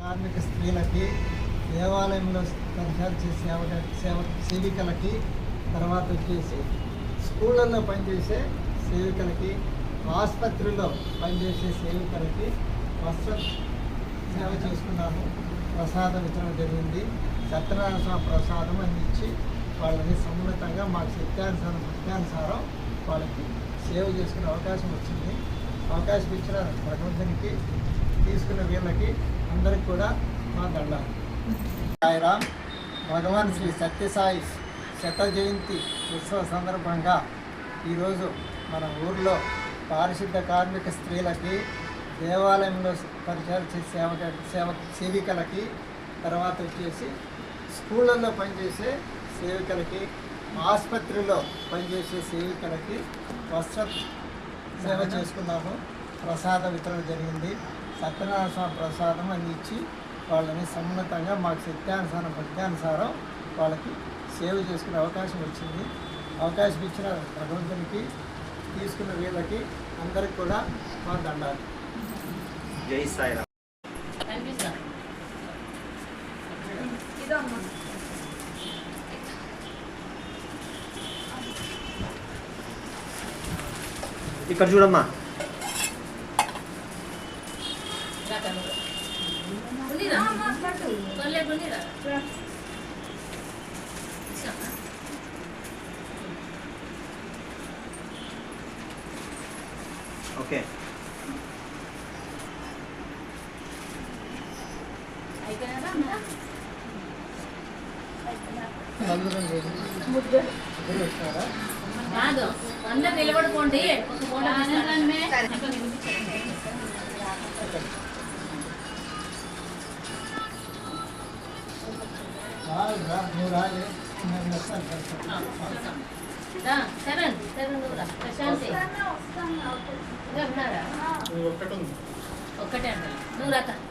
కార్మిక స్త్రీలకి దేవాలయంలో పరిచయం చేసే సేవ సేవ సేవికలకి తర్వాత వచ్చేసి స్కూళ్ళల్లో పనిచేసే సేవికలకి ఆసుపత్రిలో పనిచేసే సేవికలకి వస్త్ర సేవ చేసుకున్నాము. ప్రసాదం వితరణ జరిగింది. సత్యనారాయణ స్వామి ప్రసాదం అందించి వాళ్ళని సమున్నతంగా మాకు శక్త్యానుసారం భక్త్యానుసారం వాళ్ళకి సేవ చేసుకునే అవకాశం వచ్చింది. అవకాశం ఇచ్చిన భగవంతునికి తీసుకున్న వీళ్ళకి అందరికి కూడా మా దండాలు సాయిరామ్ భగవాన్ శ్రీ సత్యసాయి శత జయంతి ఉత్సవ సందర్భంగా ఈరోజు మన ఊర్లో పారిశుద్ధ కార్మిక స్త్రీలకి దేవాలయంలో పరిచయం సేవ సేవ సేవికలకి తర్వాత వచ్చేసి స్కూళ్ళల్లో పనిచేసే సేవికలకి ఆసుపత్రిలో పనిచేసే సేవికలకి వస్త్ర సేవ చేసుకున్నాము. ప్రసాద వితరణ జరిగింది. సత్యనారాయణ స్వామి ప్రసాదం అందించి వాళ్ళని సమున్నతంగా మాకు శక్త్యానుసారం భక్త్యానుసారం వాళ్ళకి సేవ చేసుకునే అవకాశం వచ్చింది. అవకాశం ఇచ్చిన భగవంతునికి తీసుకున్న వీళ్ళకి అందరికి కూడా మా దండాలు. జై సాయిరామ్. ఇక్కడ చూడమ్మా. ఓకే కాదు అందరు నిలబడుకోండి ఒక ఫోటో రాదు రా నువ్వు రా ప్రశాంతి ఒక్కటి ఉంది ఒక్కటే అంట నువ్వు రాక